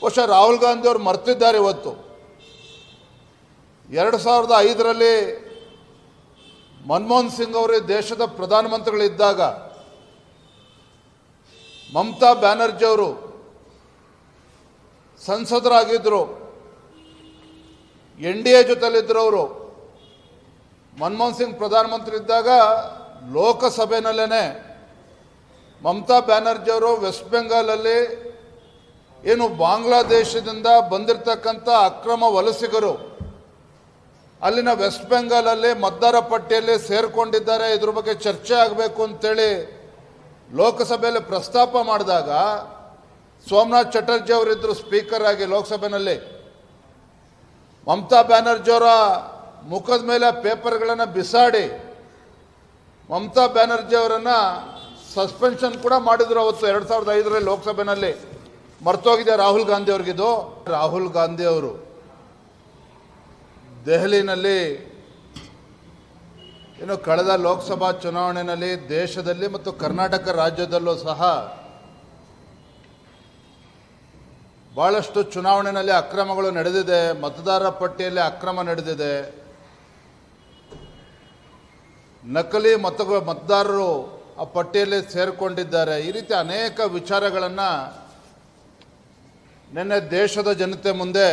ಬಹುಶಃ ರಾಹುಲ್ ಗಾಂಧಿ ಅವರು ಮರ್ತಿದ್ದಾರೆ ಇವತ್ತು. ಎರಡು ಸಾವಿರದ ಐದರಲ್ಲಿ ಮನಮೋಹನ್ ಸಿಂಗ್ ಅವರು ದೇಶದ ಪ್ರಧಾನಮಂತ್ರಿಗಳಿದ್ದಾಗ ಮಮತಾ ಬ್ಯಾನರ್ಜಿ ಅವರು ಸಂಸದರಾಗಿದ್ದರು ಎನ್ ಡಿ ಎ ಜೊತೆಲಿದ್ದರು ಅವರು. ಮನಮೋಹನ್ ಸಿಂಗ್ ಪ್ರಧಾನಮಂತ್ರಿ ಇದ್ದಾಗ ಲೋಕಸಭೆನಲ್ಲೇ ಮಮತಾ ಬ್ಯಾನರ್ಜಿ ಅವರು ವೆಸ್ಟ್ ಬೆಂಗಾಲಲ್ಲಿ ಏನು ಬಾಂಗ್ಲಾದೇಶದಿಂದ ಬಂದಿರತಕ್ಕಂಥ ಅಕ್ರಮ ವಲಸಿಗರು ಅಲ್ಲಿನ ವೆಸ್ಟ್ ಬೆಂಗಾಲಲ್ಲಿ ಮದ್ದಾರ ಪಟ್ಟಿಯಲ್ಲಿ ಸೇರಿಕೊಂಡಿದ್ದಾರೆ, ಇದ್ರ ಬಗ್ಗೆ ಚರ್ಚೆ ಆಗಬೇಕು ಅಂತೇಳಿ ಲೋಕಸಭೆಯಲ್ಲಿ ಪ್ರಸ್ತಾಪ ಮಾಡಿದಾಗ ಸೋಮನಾಥ್ ಚಟರ್ಜಿ ಅವರಿದ್ದರು ಸ್ಪೀಕರ್ ಆಗಿ ಲೋಕಸಭೆಯಲ್ಲಿ ಮಮತಾ ಬ್ಯಾನರ್ಜಿ ಅವರ ಮುಖದ ಮೇಲೆ ಪೇಪರ್ಗಳನ್ನು ಬಿಸಾಡಿ ಮಮತಾ ಬ್ಯಾನರ್ಜಿ ಅವರನ್ನು ಸಸ್ಪೆನ್ಷನ್ ಕೂಡ ಮಾಡಿದರು ಅವತ್ತು ಎರಡು ಸಾವಿರದ ಐದರಲ್ಲಿ ಲೋಕಸಭೆಯಲ್ಲಿ ಮರ್ತೋಗಿದೆ ರಾಹುಲ್ ಗಾಂಧಿ ಅವ್ರಿಗಿದು. ರಾಹುಲ್ ಗಾಂಧಿ ಅವರು ದೆಹಲಿನಲ್ಲಿ ಏನು ಕಳೆದ ಲೋಕಸಭಾ ಚುನಾವಣೆಯಲ್ಲಿ ದೇಶದಲ್ಲಿ ಮತ್ತು ಕರ್ನಾಟಕ ರಾಜ್ಯದಲ್ಲೂ ಸಹ ಭಾಳಷ್ಟು ಚುನಾವಣೆಯಲ್ಲಿ ಅಕ್ರಮಗಳು ನಡೆದಿದೆ, ಮತದಾರ ಪಟ್ಟಿಯಲ್ಲಿ ಅಕ್ರಮ ನಡೆದಿದೆ. ನಕಲಿ ಮತಗಳು ಮತದಾರರು ಆ ಪಟ್ಟಿಯಲ್ಲಿ ಸೇರಿಕೊಂಡಿದ್ದಾರೆ. ಈ ರೀತಿ ಅನೇಕ ವಿಚಾರಗಳನ್ನು ನಿನ್ನೆ ದೇಶದ ಜನತೆ ಮುಂದೆ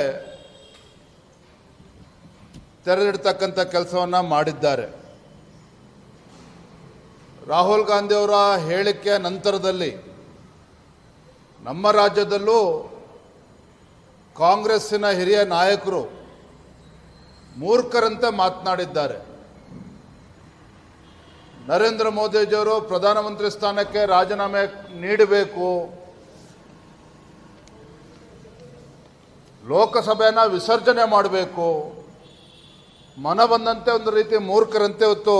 ತೆರೆದಿಡ್ತಕ್ಕಂಥ ಕೆಲಸವನ್ನು ಮಾಡಿದ್ದಾರೆ. ರಾಹುಲ್ ಗಾಂಧಿಯವರ ಹೇಳಿಕೆ ನಂತರದಲ್ಲಿ ನಮ್ಮ ರಾಜ್ಯದಲ್ಲೂ ಕಾಂಗ್ರೆಸ್ಸಿನ ಹಿರಿಯ ನಾಯಕರು ಮೂರ್ಖರಂತೆ ಮಾತನಾಡಿದ್ದಾರೆ. ನರೇಂದ್ರ ಮೋದಿಜಿಯವರು ಪ್ರಧಾನಮಂತ್ರಿ ಸ್ಥಾನಕ್ಕೆ ರಾಜೀನಾಮೆ ನೀಡಬೇಕು. ಲೋಕಸಭೆನ ವಿಸರ್ಜನೆ ಮಾಡಬೇಕು. ಮನ ಬಂದಂತೆ ಒಂದು ರೀತಿ ಮೂರ್ಖರಂತೆ ಹೊತ್ತು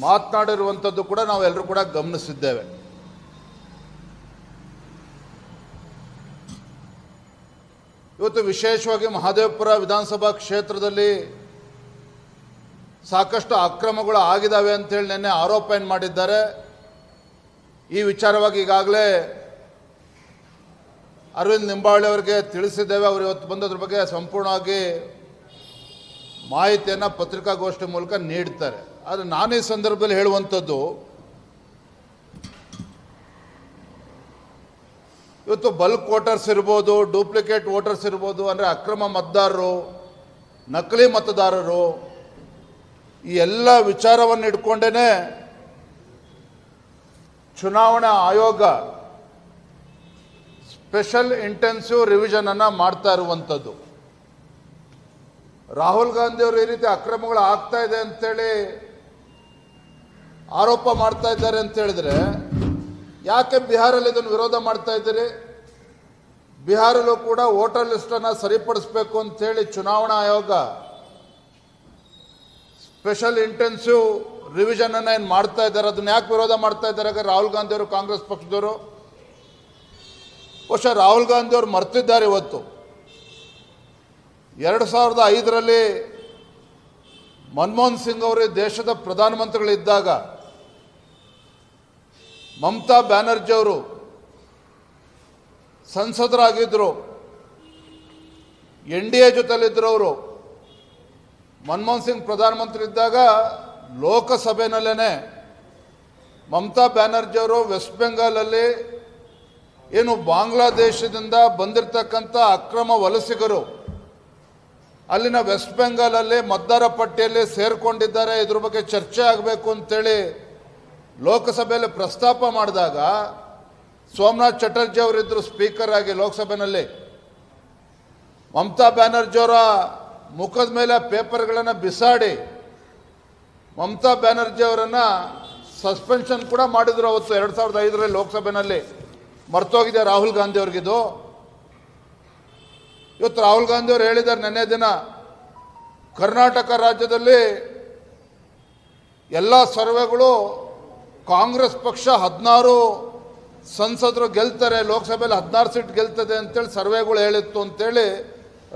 ಮಾತನಾಡಿರುವಂಥದ್ದು ಕೂಡ ನಾವೆಲ್ಲರೂ ಕೂಡ ಗಮನಿಸಿದ್ದೇವೆ. ಇವತ್ತು ವಿಶೇಷವಾಗಿ ಮಹದೇವಪುರ ವಿಧಾನಸಭಾ ಕ್ಷೇತ್ರದಲ್ಲಿ ಸಾಕಷ್ಟು ಅಕ್ರಮಗಳು ಆಗಿದ್ದಾವೆ ಅಂತೇಳಿ ನಿನ್ನೆ ಆರೋಪ ಏನು ಮಾಡಿದ್ದಾರೆ? ಈ ವಿಚಾರವಾಗಿ ಈಗಾಗಲೇ ಅರವಿಂದ್ ನಿಂಬಾವಳಿ ಅವರಿಗೆ ತಿಳಿಸಿದ್ದೇವೆ. ಅವರು ಇವತ್ತು ಬಂದದ್ರ ಬಗ್ಗೆ ಸಂಪೂರ್ಣವಾಗಿ ಮಾಹಿತಿಯನ್ನು ಪತ್ರಿಕಾಗೋಷ್ಠಿ ಮೂಲಕ ನೀಡ್ತಾರೆ. ಆದರೆ ನಾನು ಸಂದರ್ಭದಲ್ಲಿ ಹೇಳುವಂಥದ್ದು, ಇವತ್ತು ಬಲ್ಕ್ ವೋಟರ್ಸ್ ಇರ್ಬೋದು, ಡೂಪ್ಲಿಕೇಟ್ ವೋಟರ್ಸ್ ಇರ್ಬೋದು, ಅಂದರೆ ಅಕ್ರಮ ಮತದಾರರು, ನಕಲಿ ಮತದಾರರು, ಈ ಎಲ್ಲ ವಿಚಾರವನ್ನು ಇಟ್ಕೊಂಡೇ ಚುನಾವಣಾ ಆಯೋಗ ಸ್ಪೆಷಲ್ ಇಂಟೆನ್ಸಿವ್ ರಿವಿಷನನ್ನು ಮಾಡ್ತಾ ಇರುವಂಥದ್ದು. ರಾಹುಲ್ ಗಾಂಧಿ ಅವರು ಈ ರೀತಿ ಅಕ್ರಮಗಳು ಆಗ್ತಾ ಇದೆ ಅಂತೇಳಿ ಆರೋಪ ಮಾಡ್ತಾ ಇದ್ದಾರೆ ಅಂತ ಹೇಳಿದ್ರೆ, ಯಾಕೆ ಬಿಹಾರಲ್ಲಿ ಇದನ್ನು ವಿರೋಧ ಮಾಡ್ತಾ ಇದ್ದೀರಿ? ಬಿಹಾರಲ್ಲೂ ಕೂಡ ವೋಟರ್ ಲಿಸ್ಟನ್ನು ಸರಿಪಡಿಸ್ಬೇಕು ಅಂತೇಳಿ ಚುನಾವಣಾ ಆಯೋಗ ಸ್ಪೆಷಲ್ ಇಂಟೆನ್ಸಿವ್ ರಿವಿಷನ್ ಅನ್ನ ಏನು ಮಾಡ್ತಾ ಇದ್ದಾರೆ? ಅದನ್ನ ಯಾಕೆ ವಿರೋಧ ಮಾಡ್ತಾ ಇದ್ದಾರೆ? ರಾಹುಲ್ ಗಾಂಧಿ ಅವರು, ಕಾಂಗ್ರೆಸ್ ಪಕ್ಷದವರು ಬಹುಶಃ ರಾಹುಲ್ ಗಾಂಧಿ ಅವರು ಮರ್ತಿದ್ದಾರೆ ಇವತ್ತು. ಎರಡು ಸಾವಿರದ ಐದರಲ್ಲಿ ಮನಮೋಹನ್ ಸಿಂಗ್ ಅವರು ದೇಶದ ಪ್ರಧಾನಮಂತ್ರಿಗಳಿದ್ದಾಗ ಮಮತಾ ಬ್ಯಾನರ್ಜಿ ಅವರು ಸಂಸದರಾಗಿದ್ದರು ಎನ್ ಡಿ ಎ ಜೊತೆಲಿದ್ದರು ಅವರು ಮನಮೋಹನ್ ಸಿಂಗ್ ಪ್ರಧಾನಮಂತ್ರಿ ಇದ್ದಾಗ ಲೋಕಸಭೆನಲ್ಲೇ ಮಮತಾ ಬ್ಯಾನರ್ಜಿ ಅವರು ವೆಸ್ಟ್ ಬೆಂಗಾಲಲ್ಲಿ ಏನು ಬಾಂಗ್ಲಾದೇಶದಿಂದ ಬಂದಿರತಕ್ಕಂಥ ಅಕ್ರಮ ವಲಸಿಗರು ಅಲ್ಲಿನ ವೆಸ್ಟ್ ಬೆಂಗಾಲಲ್ಲಿ ಮತದಾರ ಪಟ್ಟಿಯಲ್ಲಿ ಸೇರಿಕೊಂಡಿದ್ದಾರೆ, ಇದ್ರ ಬಗ್ಗೆ ಚರ್ಚೆ ಆಗಬೇಕು ಅಂತೇಳಿ ಲೋಕಸಭೆಯಲ್ಲಿ ಪ್ರಸ್ತಾಪ ಮಾಡಿದಾಗ ಸೋಮನಾಥ್ ಚಟರ್ಜಿ ಅವರಿದ್ದರು ಸ್ಪೀಕರ್ ಆಗಿ ಲೋಕಸಭೆಯಲ್ಲಿ. ಮಮತಾ ಬ್ಯಾನರ್ಜಿ ಅವರ ಮುಖದ ಮೇಲೆ ಪೇಪರ್ಗಳನ್ನು ಬಿಸಾಡಿ ಮಮತಾ ಬ್ಯಾನರ್ಜಿ ಅವರನ್ನು ಸಸ್ಪೆನ್ಷನ್ ಕೂಡ ಮಾಡಿದರು ಅವತ್ತು ಎರಡು ಸಾವಿರದ ಐದರಲ್ಲಿ ಲೋಕಸಭೆಯಲ್ಲಿ ಮರ್ತೋಗಿದೆ ರಾಹುಲ್ ಗಾಂಧಿ ಅವ್ರಿಗಿದು. ಇವತ್ತು ರಾಹುಲ್ ಗಾಂಧಿ ಅವರು ಹೇಳಿದ್ದಾರೆ ನೆನ್ನೆ ದಿನ, ಕರ್ನಾಟಕ ರಾಜ್ಯದಲ್ಲಿ ಎಲ್ಲ ಸರ್ವೆಗಳು ಕಾಂಗ್ರೆಸ್ ಪಕ್ಷ ಹದಿನಾರು ಸಂಸದರು ಗೆಲ್ತಾರೆ, ಲೋಕಸಭೆಯಲ್ಲಿ ಹದಿನಾರು ಸೀಟ್ ಗೆಲ್ತದೆ ಅಂತೇಳಿ ಸರ್ವೆಗಳು ಹೇಳಿತ್ತು ಅಂತೇಳಿ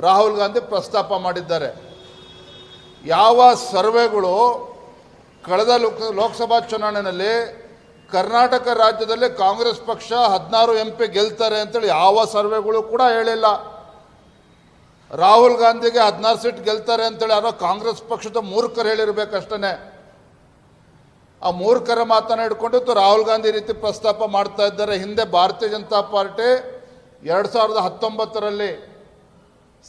ರಾಹುಲ್ ಗಾಂಧಿ ಪ್ರಸ್ತಾಪ ಮಾಡಿದ್ದಾರೆ. ಯಾವ ಸರ್ವೆಗಳು ಕಳೆದ ಲೋಕ, ಲೋಕಸಭಾ ಚುನಾವಣೆಯಲ್ಲಿ ಕರ್ನಾಟಕ ರಾಜ್ಯದಲ್ಲಿ ಕಾಂಗ್ರೆಸ್ ಪಕ್ಷ ಹದಿನಾರು ಎಂ ಪಿ ಗೆಲ್ತಾರೆ ಅಂತೇಳಿ ಯಾವ ಸರ್ವೆಗಳು ಕೂಡ ಹೇಳಿಲ್ಲ. ರಾಹುಲ್ ಗಾಂಧಿಗೆ ಹದಿನಾರು ಸೀಟ್ ಗೆಲ್ತಾರೆ ಅಂತೇಳಿ ಯಾರೋ ಕಾಂಗ್ರೆಸ್ ಪಕ್ಷದ ಮೂರ್ಖರು ಹೇಳಿರ್ಬೇಕಷ್ಟೇ ಆ ಮೂರ್ಖರ ಮಾತನ್ನ ರಾಹುಲ್ ಗಾಂಧಿ ರೀತಿ ಪ್ರಸ್ತಾಪ ಮಾಡ್ತಾ ಇದ್ದಾರೆ. ಹಿಂದೆ ಭಾರತೀಯ ಜನತಾ ಪಾರ್ಟಿ ಎರಡು ಸಾವಿರದ ಹತ್ತೊಂಬತ್ತರಲ್ಲಿ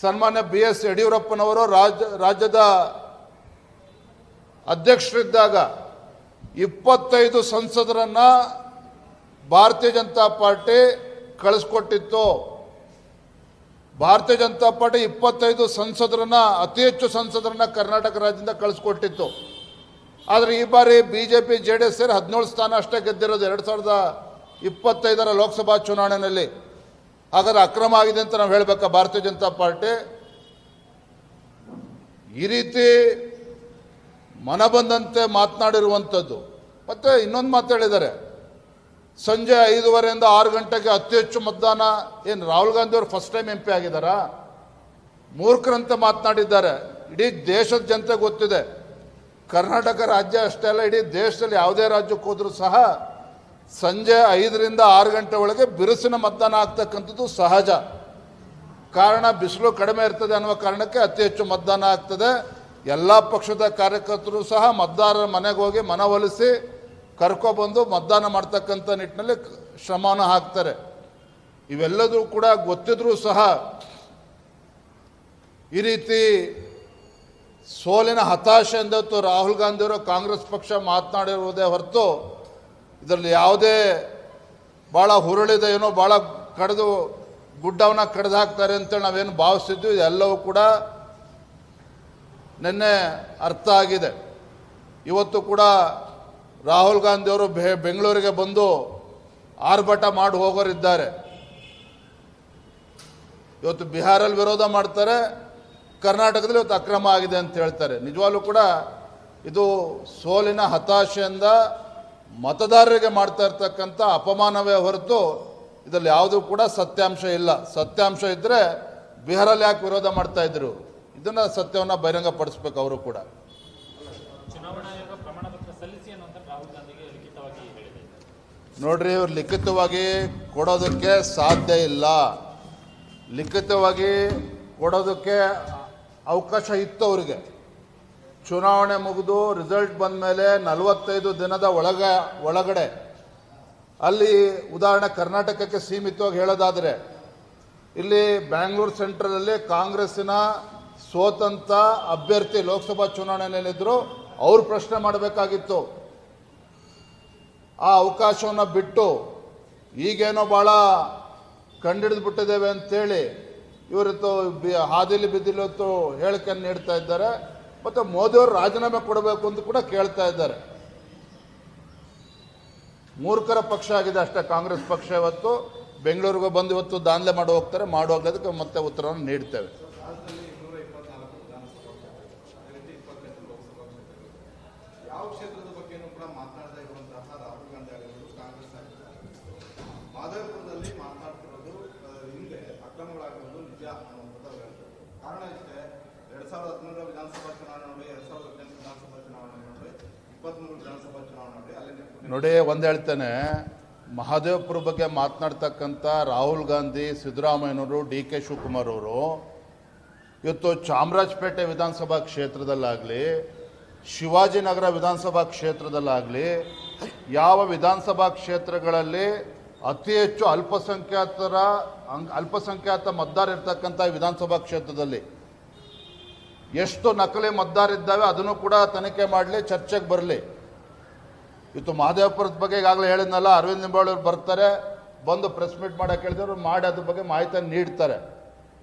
ಸನ್ಮಾನ್ಯ ಬಿ ಎಸ್ ಯಡಿಯೂರಪ್ಪನವರು ರಾಜ್ಯ, ರಾಜ್ಯದ ಅಧ್ಯಕ್ಷರಿದ್ದಾಗ ಇಪ್ಪತ್ತೈದು ಸಂಸದರನ್ನ ಭಾರತೀಯ ಜನತಾ ಪಾರ್ಟಿ ಕಳಿಸ್ಕೊಟ್ಟಿತ್ತು. ಭಾರತೀಯ ಜನತಾ ಪಾರ್ಟಿ ಇಪ್ಪತ್ತೈದು ಸಂಸದರನ್ನ, ಅತಿ ಹೆಚ್ಚು ಸಂಸದರನ್ನ ಕರ್ನಾಟಕ ರಾಜ್ಯದಿಂದ ಕಳಿಸ್ಕೊಟ್ಟಿತ್ತು. ಆದರೆ ಈ ಬಾರಿ B J P J D S ಸೇರಿ ಹದಿನೇಳು ಸ್ಥಾನ ಅಷ್ಟೇ ಗೆದ್ದಿರೋದು ಎರಡು ಸಾವಿರದ ಇಪ್ಪತ್ತೈದರ ಲೋಕಸಭಾ ಚುನಾವಣೆಯಲ್ಲಿ. ಹಾಗಾದ್ರೆ ಅಕ್ರಮ ಆಗಿದೆ ಅಂತ ನಾವು ಹೇಳಬೇಕಾ ಭಾರತೀಯ ಜನತಾ ಪಾರ್ಟಿ? ಈ ರೀತಿ ಮನ ಬಂದಂತೆ ಮಾತನಾಡಿರುವಂಥದ್ದು. ಮತ್ತೆ ಇನ್ನೊಂದು ಮಾತು ಹೇಳಿದ್ದಾರೆ. ಸಂಜೆ ಐದೂವರೆಯಿಂದ ಆರು ಗಂಟೆಗೆ ಅತಿ ಹೆಚ್ಚು ಮತದಾನ ಏನು ರಾಹುಲ್ ಗಾಂಧಿ ಅವರು ಫಸ್ಟ್ ಟೈಮ್ ಎಂ ಪಿ ಆಗಿದ್ದಾರಾ? ಮೂರ್ಖರಂತೆ ಮಾತನಾಡಿದ್ದಾರೆ. ಇಡೀ ದೇಶದ ಜನತೆ ಗೊತ್ತಿದೆ. ಕರ್ನಾಟಕ ರಾಜ್ಯ ಅಷ್ಟೇ ಅಲ್ಲ, ಇಡೀ ದೇಶದಲ್ಲಿ ಯಾವುದೇ ರಾಜ್ಯಕ್ಕೆ ಹೋದರೂ ಸಹ ಸಂಜೆ ಐದರಿಂದ ಆರು ಗಂಟೆ ಒಳಗೆ ಬಿರುಸಿನ ಮತದಾನ ಆಗ್ತಕ್ಕಂಥದ್ದು ಸಹಜ. ಕಾರಣ ಬಿಸಿಲು ಕಡಿಮೆ ಇರ್ತದೆ ಅನ್ನುವ ಕಾರಣಕ್ಕೆ ಅತಿ ಹೆಚ್ಚು ಮತದಾನ ಆಗ್ತದೆ. ಎಲ್ಲ ಪಕ್ಷದ ಕಾರ್ಯಕರ್ತರು ಸಹ ಮತದಾರರ ಮನೆಗೆ ಹೋಗಿ ಮನವೊಲಿಸಿ ಕರ್ಕೊಬಂದು ಮತದಾನ ಮಾಡ್ತಕ್ಕಂಥ ನಿಟ್ಟಿನಲ್ಲಿ ಶ್ರಮನ ಹಾಕ್ತಾರೆ. ಇವೆಲ್ಲದೂ ಕೂಡ ಗೊತ್ತಿದ್ರೂ ಸಹ ಈ ರೀತಿ ಸೋಲಿನ ಹತಾಶೆಯಿಂದ ರಾಹುಲ್ ಗಾಂಧಿಯವರು ಕಾಂಗ್ರೆಸ್ ಪಕ್ಷ ಮಾತನಾಡಿರುವುದೇ ಹೊರತು ಇದರಲ್ಲಿ ಯಾವುದೇ ಭಾಳ ಹುರುಳಿದೆ ಏನೋ ಭಾಳ ಕಡಿದು ಗುಡ್ಡವನ್ನು ಕಡ್ದು ಹಾಕ್ತಾರೆ ಅಂತೇಳಿ ನಾವೇನು ಭಾವಿಸ್ತಿದ್ವಿ. ಇದೆಲ್ಲವೂ ಕೂಡ ನಿನ್ನೆ ಅರ್ಥ ಆಗಿದೆ. ಇವತ್ತು ಕೂಡ ರಾಹುಲ್ ಗಾಂಧಿಯವರು ಬೆ, ಬೆಂಗಳೂರಿಗೆ ಬಂದು ಆರ್ಭಟ ಮಾಡಿ ಹೋಗೋರಿದ್ದಾರೆ. ಇವತ್ತು ಬಿಹಾರಲ್ಲಿ ವಿರೋಧ ಮಾಡ್ತಾರೆ, ಕರ್ನಾಟಕದಲ್ಲಿ ಇವತ್ತು ಅಕ್ರಮ ಆಗಿದೆ ಅಂತ ಹೇಳ್ತಾರೆ. ನಿಜವಾಗ್ಲೂ ಕೂಡ ಇದು ಸೋಲಿನ ಹತಾಶೆಯಿಂದ ಮತದಾರರಿಗೆ ಮಾಡ್ತಾ ಇರ್ತಕ್ಕಂಥ ಅಪಮಾನವೇ ಹೊರತು ಇದರಲ್ಲಿ ಯಾವುದೂ ಕೂಡ ಸತ್ಯಾಂಶ ಇಲ್ಲ. ಸತ್ಯಾಂಶ ಇದ್ದರೆ ಬಿಹಾರಲ್ಲಿ ಯಾಕೆ ವಿರೋಧ ಮಾಡ್ತಾ ಇದ್ರು? ಇದನ್ನು ಸತ್ಯವನ್ನು ಬಹಿರಂಗಪಡಿಸ್ಬೇಕು ಅವರು ಕೂಡ. ನೋಡ್ರಿ, ಇವ್ರು ಲಿಖಿತವಾಗಿ ಕೊಡೋದಕ್ಕೆ ಸಾಧ್ಯ ಇಲ್ಲ. ಲಿಖಿತವಾಗಿ ಕೊಡೋದಕ್ಕೆ ಅವಕಾಶ ಇತ್ತು ಅವರಿಗೆ. ಚುನಾವಣೆ ಮುಗಿದು ರಿಸಲ್ಟ್ ಬಂದ ಮೇಲೆ ನಲವತ್ತೈದು ದಿನದ ಒಳಗ, ಒಳಗಡೆ. ಅಲ್ಲಿ ಉದಾಹರಣೆ ಕರ್ನಾಟಕಕ್ಕೆ ಸೀಮಿತವಾಗಿ ಹೇಳೋದಾದರೆ, ಇಲ್ಲಿ ಬ್ಯಾಂಗ್ಳೂರು ಸೆಂಟ್ರಲಲ್ಲಿ ಕಾಂಗ್ರೆಸ್ಸಿನ ಸ್ವತಂತ್ರ ಅಭ್ಯರ್ಥಿ ಲೋಕಸಭಾ ಚುನಾವಣೆಯಲ್ಲಿದ್ದರು ಅವರು ಪ್ರಶ್ನೆ ಮಾಡಬೇಕಾಗಿತ್ತು. ಆ ಅವಕಾಶವನ್ನು ಬಿಟ್ಟು ಈಗೇನೋ ಭಾಳ ಕಂಡಿಡಿದು ಬಿಟ್ಟಿದ್ದೇವೆ ಅಂತೇಳಿ ಇವರತ್ತು ಬಿ ಹಾದಿಲಿ ಬಿದ್ದಿಲತ್ತು ಹೇಳಿಕೆಯನ್ನು ನೀಡ್ತಾ ಇದ್ದಾರೆ. ಮತ್ತು ಮೋದಿಯವರು ರಾಜೀನಾಮೆ ಕೊಡಬೇಕು ಅಂತ ಕೂಡ ಕೇಳ್ತಾ ಇದ್ದಾರೆ. ಮೂರ್ಖರ ಪಕ್ಷ ಆಗಿದೆ ಅಷ್ಟೇ, ಕಾಂಗ್ರೆಸ್ ಪಕ್ಷ ಇವತ್ತು. ಬೆಂಗಳೂರಿಗೆ ಬಂದು ಇವತ್ತು ದಾಂಧಲೆ ಮಾಡಿ ಹೋಗ್ತಾರೆ ಮಾಡುವಾಗ ಅದಕ್ಕೆ ಮತ್ತೆ ಉತ್ತರವನ್ನು ನೀಡ್ತೇವೆ ಯಾವ ಕ್ಷೇತ್ರದ ಬಗ್ಗೆನೂ ಕೂಡ ಮಾತನಾಡದೇ ಇರುವಂತಹ ರಾಹುಲ್ ಗಾಂಧಿ ಆಗಿರ್ಬೋದು ಕಾಂಗ್ರೆಸ್ ಆಗಿರ್ಬೋದು ಮಾಧವಪುರದಲ್ಲಿ ಮಾತನಾಡ್ತಿರೋದು ಆ, ಹಿಂದೆ ನಿಜ ಅನ್ನುವಂಥದ್ದು ಅವ್ರು ಕಾರಣ ಇಷ್ಟೇ ಎರಡ್ ಸಾವಿರದ ಹದಿಮೂರರ ವಿಧಾನಸಭಾ ಚುನಾವಣೆ ನೋಡಿ ಎರಡ್ ಸಾವಿರದ ಹದಿನೆಂಟು ವಿಧಾನಸಭಾ ಚುನಾವಣೆ ನೋಡಿ ಇಪ್ಪತ್ಮೂರು ವಿಧಾನಸಭಾ ಚುನಾವಣೆ ನೋಡಿ ಅಲ್ಲಿ ನೋಡಿ ಒಂದು ಹೇಳ್ತೇನೆ, ಮಹದೇವಪುರ ಬಗ್ಗೆ ಮಾತನಾಡ್ತಕ್ಕಂಥ ರಾಹುಲ್ ಗಾಂಧಿ, ಸಿದ್ದರಾಮಯ್ಯನವರು, ಡಿ ಕೆ ಶಿವಕುಮಾರ್ ಅವರು, ಇವತ್ತು ಚಾಮರಾಜಪೇಟೆ ವಿಧಾನಸಭಾ ಕ್ಷೇತ್ರದಲ್ಲಾಗಲಿ, ಶಿವಾಜಿನಗರ ವಿಧಾನಸಭಾ ಕ್ಷೇತ್ರದಲ್ಲಾಗಲಿ, ಯಾವ ವಿಧಾನಸಭಾ ಕ್ಷೇತ್ರಗಳಲ್ಲಿ ಅತಿ ಹೆಚ್ಚು ಅಲ್ಪಸಂಖ್ಯಾತರ ಅಲ್ಪಸಂಖ್ಯಾತ ಮತದಾರ ಇರ್ತಕ್ಕಂಥ ವಿಧಾನಸಭಾ ಕ್ಷೇತ್ರದಲ್ಲಿ. ಎಷ್ಟು ನಕಲಿ ಮತದಾರ ಇದ್ದಾವೆ ಅದನ್ನು ಕೂಡ ತನಿಖೆ ಮಾಡಲಿ, ಚರ್ಚೆಗೆ ಬರಲಿ. ಇವತ್ತು ಮಹದೇವಪುರದ ಬಗ್ಗೆ ಈಗಾಗಲೇ ಹೇಳಿದ್ನಲ್ಲ, ಅರವಿಂದ್ ನಿಂಬಾಳವ್ರು ಬರ್ತಾರೆ, ಬಂದು ಪ್ರೆಸ್ ಮೀಟ್ ಮಾಡಕ್ಕೆ ಹೇಳಿದ್ರು ಮಾಡಿ ಅದ್ರ ಬಗ್ಗೆ ಮಾಹಿತಿಯನ್ನು ನೀಡ್ತಾರೆ.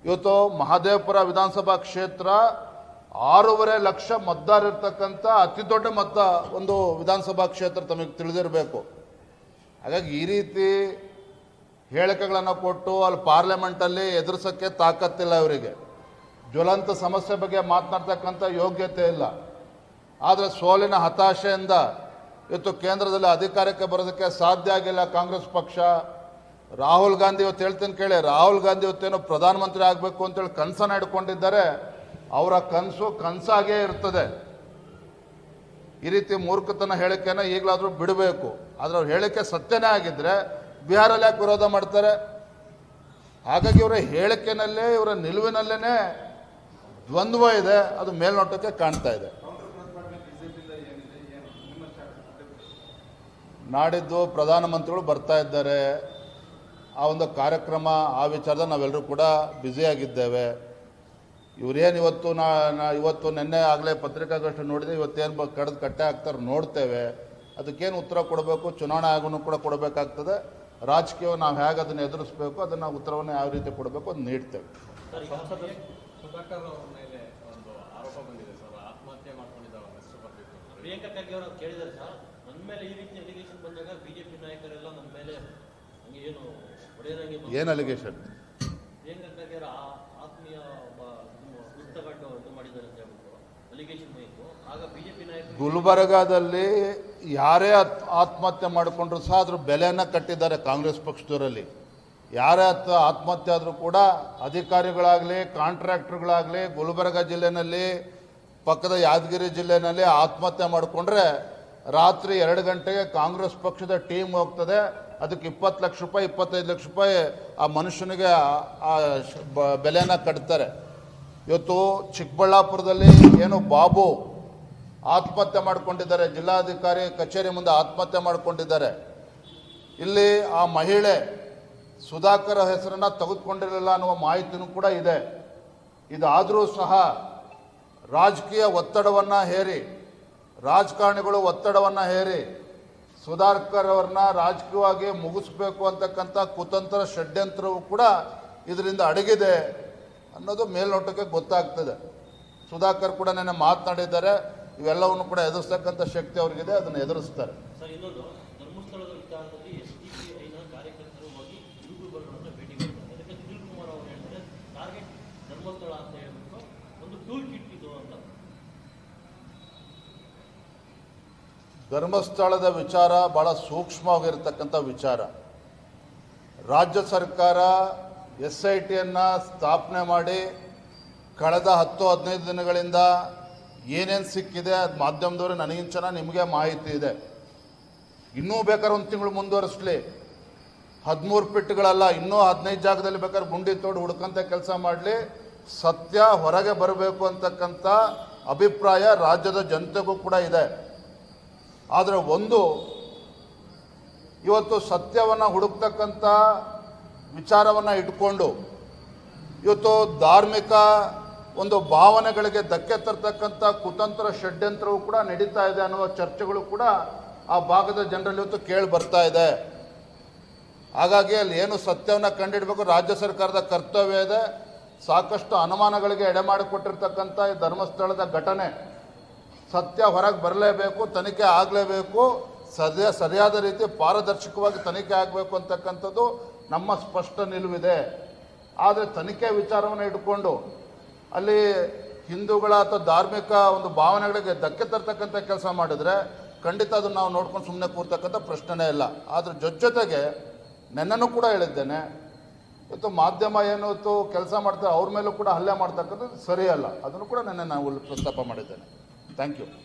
ಇವತ್ತು ಮಹದೇವಪುರ ವಿಧಾನಸಭಾ ಕ್ಷೇತ್ರ ಆರೂವರೆ ಲಕ್ಷ ಮತದಾರ ಇರ್ತಕ್ಕಂಥ ಅತಿ ದೊಡ್ಡ ಮತ ಒಂದು ವಿಧಾನಸಭಾ ಕ್ಷೇತ್ರ ತಮಗೆ ತಿಳಿದಿರಬೇಕು. ಹಾಗಾಗಿ ಈ ರೀತಿ ಹೇಳಿಕೆಗಳನ್ನು ಕೊಟ್ಟು ಅಲ್ಲಿ ಪಾರ್ಲಿಮೆಂಟಲ್ಲಿ ಎದುರಿಸೋಕ್ಕೆ ತಾಕತ್ತಿಲ್ಲ ಅವರಿಗೆ ಜ್ವಲಂತ ಸಮಸ್ಯೆ ಬಗ್ಗೆ ಮಾತನಾಡ್ತಕ್ಕಂಥ ಯೋಗ್ಯತೆ ಇಲ್ಲ. ಆದರೆ ಸೋಲಿನ ಹತಾಶೆಯಿಂದ ಇವತ್ತು ಕೇಂದ್ರದಲ್ಲಿ ಅಧಿಕಾರಕ್ಕೆ ಬರೋದಕ್ಕೆ ಸಾಧ್ಯ ಆಗಿಲ್ಲ ಕಾಂಗ್ರೆಸ್ ಪಕ್ಷ. ರಾಹುಲ್ ಗಾಂಧಿ ಇವತ್ತು ಹೇಳ್ತೀನಿ ಕೇಳಿ, ರಾಹುಲ್ ಗಾಂಧಿ ಇವತ್ತೇನು ಪ್ರಧಾನಮಂತ್ರಿ ಆಗಬೇಕು ಅಂತೇಳಿ ಕನಸನ್ನು ಇಟ್ಕೊಂಡಿದ್ದಾರೆ ಅವರ ಕನಸು ಕನಸಾಗೇ ಇರ್ತದೆ. ಈ ರೀತಿ ಮೂರ್ಖತನ ಹೇಳಿಕೆನ ಈಗಲಾದರೂ ಬಿಡಬೇಕು. ಆದರೆ ಅವ್ರು ಹೇಳಿಕೆ ಸತ್ಯನೇ ಆಗಿದ್ದರೆ ಬಿಹಾರಲ್ಲಿ ಯಾಕೆ ವಿರೋಧ ಮಾಡ್ತಾರೆ? ಹಾಗಾಗಿ ಇವರ ಹೇಳಿಕೆನಲ್ಲೇ, ಇವರ ನಿಲುವಿನಲ್ಲೇ ದ್ವಂದ್ವ ಇದೆ, ಅದು ಮೇಲ್ನೋಟಕ್ಕೆ ಕಾಣ್ತಾ ಇದೆ. ನಾಡಿದ್ದು ಪ್ರಧಾನಮಂತ್ರಿಗಳು ಬರ್ತಾ ಇದ್ದಾರೆ. ಆ ಒಂದು ಕಾರ್ಯಕ್ರಮ, ಆ ವಿಚಾರದ ನಾವೆಲ್ಲರೂ ಕೂಡ ಬ್ಯುಸಿಯಾಗಿದ್ದೇವೆ ಇವರೇನು ಇವತ್ತು ನಾ ನಾ ಇವತ್ತು ನಿನ್ನೆ ಆಗಲೇ ಪತ್ರಿಕಾಗೋಷ್ಠಿ ನೋಡಿದೆ ಇವತ್ತೇನು ಬ ಕಡ್ದು ಕಟ್ಟೆ ಹಾಕ್ತಾರೆ ನೋಡ್ತೇವೆ. ಅದಕ್ಕೇನು ಉತ್ತರ ಕೊಡಬೇಕು? ಚುನಾವಣೆ ಆಗೋನು ಕೂಡ ಕೊಡಬೇಕಾಗ್ತದೆ. ರಾಜಕೀಯ ನಾವು ಹೇಗೆ ಅದನ್ನು ಎದುರಿಸ್ಬೇಕು ಅದನ್ನು ಉತ್ತರವನ್ನು ಯಾವ ರೀತಿ ಕೊಡಬೇಕು ಅದು ನೀಡ್ತೇವೆ. ಸುಧಾಕರ್ ಅವರ ಮೇಲೆ ಒಂದು ಆರೋಪ ಬಂದಿದೆ ಸರ್ ಆತ್ಮಹತ್ಯೆ ಮಾಡ್ಕೊಂಡಿದ್ದಾರೆ ಹೆಸರು ಬರಬೇಕು ಪ್ರಿಯಾಂಕಾ ಖರ್ಗೆ ಅವರು ಕೇಳಿದ್ದಾರೆ ಸರ್ ನನ್ನ ಮೇಲೆ ಈ ರೀತಿ ಅಲಿಗೇಷನ್ ಬಂದಾಗ ಬಿಜೆಪಿ ನಾಯಕರೆಲ್ಲ ನನ್ನ ಮೇಲೆ ಏನು ಅಲಿಗೇಷನ್ ಪ್ರಿಯಾಂಕಾ ಖರ್ಗೆ ಅವರ ಆ- ಆತ್ಮೀಯ ಒಬ್ಬ ಗುಲ್ಬರ್ಗಾದಲ್ಲಿ ಯಾರೇ ಆತ್- ಆತ್ಮಹತ್ಯೆ ಮಾಡಿಕೊಂಡ್ರು ಸಹ ಅದ್ರ ಬೆಲೆಯನ್ನು ಕಟ್ಟಿದ್ದಾರೆ ಕಾಂಗ್ರೆಸ್ ಪಕ್ಷದವರಲ್ಲಿ. ಯಾರೇ ಆತ್ ಆತ್ಮಹತ್ಯೆ ಆದರೂ ಕೂಡ ಅಧಿಕಾರಿಗಳಾಗಲಿ, ಕಾಂಟ್ರಾಕ್ಟರ್ಗಳಾಗಲಿ, ಗುಲ್ಬರ್ಗ ಜಿಲ್ಲೆನಲ್ಲಿ, ಪಕ್ಕದ ಯಾದಗಿರಿ ಜಿಲ್ಲೆನಲ್ಲಿ ಆತ್ಮಹತ್ಯೆ ಮಾಡಿಕೊಂಡ್ರೆ ರಾತ್ರಿ ಎರಡು ಗಂಟೆಗೆ ಕಾಂಗ್ರೆಸ್ ಪಕ್ಷದ ಟೀಮ್ ಹೋಗ್ತದೆ. ಅದಕ್ಕೆ ಇಪ್ಪತ್ತು ಲಕ್ಷ ರೂಪಾಯಿ, ಇಪ್ಪತ್ತೈದು ಲಕ್ಷ ರೂಪಾಯಿ ಆ ಮನುಷ್ಯನಿಗೆ ಆ- ಬೆಲೆಯನ್ನು ಕಟ್ತಾರೆ. ಇವತ್ತು ಚಿಕ್ಕಬಳ್ಳಾಪುರದಲ್ಲಿ ಏನು ಬಾಬು ಆತ್ಮಹತ್ಯೆ ಮಾಡಿಕೊಂಡಿದ್ದಾರೆ, ಜಿಲ್ಲಾಧಿಕಾರಿ ಕಚೇರಿ ಮುಂದೆ ಆತ್ಮಹತ್ಯೆ ಮಾಡಿಕೊಂಡಿದ್ದಾರೆ. ಇಲ್ಲಿ ಆ ಮಹಿಳೆ ಸುಧಾಕರ್ ಹೆಸರನ್ನು ತೆಗೆದುಕೊಂಡಿರಲಿಲ್ಲ ಅನ್ನುವ ಮಾಹಿತಿನೂ ಕೂಡ ಇದೆ. ಇದಾದರೂ ಸಹ ರಾಜಕೀಯ ಒತ್ತಡವನ್ನು ಹೇರಿ, ರಾಜಕಾರಣಿಗಳು ಒತ್ತಡವನ್ನು ಹೇರಿ, ಸುಧಾಕರ್ ಅವ್ರನ್ನ ರಾಜಕೀಯವಾಗಿ ಮುಗಿಸ್ಬೇಕು ಅಂತಕ್ಕಂಥ ಕುತಂತ್ರ ಷಡ್ಯಂತ್ರವು ಕೂಡ ಇದರಿಂದ ಅಡಗಿದೆ. ಅನ್ನೋದು ಮೇಲ್ನೋಟಕ್ಕೆ ಗೊತ್ತಾಗ್ತದೆ. ಸುಧಾಕರ್ ಕೂಡ ನೆನ್ನೆ ಮಾತನಾಡಿದ್ದಾರೆ ಇವೆಲ್ಲವನ್ನು ಕೂಡ ಎದುರಿಸ್ತಕ್ಕಂಥ ಶಕ್ತಿ ಅವ್ರಿಗಿದೆ ಅದನ್ನು ಎದುರಿಸ್ತಾರೆ. ಧರ್ಮಸ್ಥಳದ ವಿಚಾರ ಭಾಳ ಸೂಕ್ಷ್ಮವಾಗಿರ್ತಕ್ಕಂಥ ವಿಚಾರ. ರಾಜ್ಯ ಸರ್ಕಾರ ಎಸ್ ಐ ಟಿಯನ್ನು ಸ್ಥಾಪನೆ ಮಾಡಿ ಕಳೆದ ಹತ್ತು ಹದಿನೈದು ದಿನಗಳಿಂದ ಏನೇನು ಸಿಕ್ಕಿದೆ ಅದು ಮಾಧ್ಯಮದವರು ನನಗಿಂಚನ ನಿಮಗೆ ಮಾಹಿತಿ ಇದೆ. ಇನ್ನೂ ಬೇಕಾದ್ರೆ ಒಂದು ತಿಂಗಳು ಮುಂದುವರಿಸಲಿ. ಹದಿಮೂರು ಪಿಟ್ಗಳಲ್ಲ, ಇನ್ನೂ ಹದಿನೈದು ಜಾಗದಲ್ಲಿ ಬೇಕಾದ್ರೆ ಗುಂಡಿ ತೋಡು ಹುಡ್ಕಂತ ಕೆಲಸ ಮಾಡಲಿ. ಸತ್ಯ ಹೊರಗೆ ಬರಬೇಕು ಅಂತಕ್ಕಂಥ ಅಭಿಪ್ರಾಯ ರಾಜ್ಯದ ಜನತೆಗೂ ಕೂಡ ಇದೆ. ಆದರೆ ಒಂದು, ಇವತ್ತು ಸತ್ಯವನ್ನು ಹುಡುಕ್ತಕ್ಕಂಥ ವಿಚಾರವನ್ನು ಇಟ್ಕೊಂಡು ಇವತ್ತು ಧಾರ್ಮಿಕ ಒಂದು ಭಾವನೆಗಳಿಗೆ ಧಕ್ಕೆ ತರ್ತಕ್ಕಂಥ ಕುತಂತ್ರ ಷಡ್ಯಂತ್ರವು ಕೂಡ ನಡೀತಾ ಇದೆ ಅನ್ನುವ ಚರ್ಚೆಗಳು ಕೂಡ ಆ ಭಾಗದ ಜನರಲ್ಲಿ ಇವತ್ತು ಕೇಳಿ ಬರ್ತಾ ಇದೆ. ಹಾಗಾಗಿ ಅಲ್ಲಿ ಏನು ಸತ್ಯವನ್ನು ಕಂಡಿಡಬೇಕು, ರಾಜ್ಯ ಸರ್ಕಾರದ ಕರ್ತವ್ಯ ಇದೆ. ಸಾಕಷ್ಟು ಅನುಮಾನಗಳಿಗೆ ಎಡೆ ಮಾಡಿಕೊಟ್ಟಿರ್ತಕ್ಕಂಥ ಈ ಧರ್ಮಸ್ಥಳದ ಘಟನೆ ಸತ್ಯ ಹೊರಗೆ ಬರಲೇಬೇಕು, ತನಿಖೆ ಆಗಲೇಬೇಕು ಸದ್ಯ ಸರಿಯಾದ ರೀತಿ ಪಾರದರ್ಶಕವಾಗಿ ತನಿಖೆ ಆಗಬೇಕು ಅಂತಕ್ಕಂಥದ್ದು ನಮ್ಮ ಸ್ಪಷ್ಟ ನಿಲುವಿದೆ. ಆದರೆ ತನಿಖೆ ವಿಚಾರವನ್ನು ಇಟ್ಕೊಂಡು ಅಲ್ಲಿ ಹಿಂದೂಗಳ ಅಥವಾ ಧಾರ್ಮಿಕ ಒಂದು ಭಾವನೆಗಳಿಗೆ ಧಕ್ಕೆ ತರ್ತಕ್ಕಂಥ ಕೆಲಸ ಮಾಡಿದರೆ ಖಂಡಿತ ಅದನ್ನು ನಾವು ನೋಡ್ಕೊಂಡು ಸುಮ್ಮನೆ ಕೂರ್ತಕ್ಕಂಥ ಪ್ರಶ್ನೆನೇ ಇಲ್ಲ. ಆದರೆ ಜೊತೆ ಜೊತೆಗೆ ನೆನ್ನೂ ಕೂಡ ಹೇಳಿದ್ದೇನೆ. ಇವತ್ತು ಮಾಧ್ಯಮ ಏನು ಕೆಲಸ ಮಾಡ್ತಾರೆ ಅವ್ರ ಮೇಲೂ ಕೂಡ ಹಲ್ಲೆ ಮಾಡ್ತಕ್ಕಂಥದ್ದು ಸರಿಯಲ್ಲ. ಅದನ್ನು ಕೂಡ ನೆನ್ನೆ ನಾವು ಪ್ರಸ್ತಾಪ ಮಾಡಿದ್ದೇನೆ. Thank you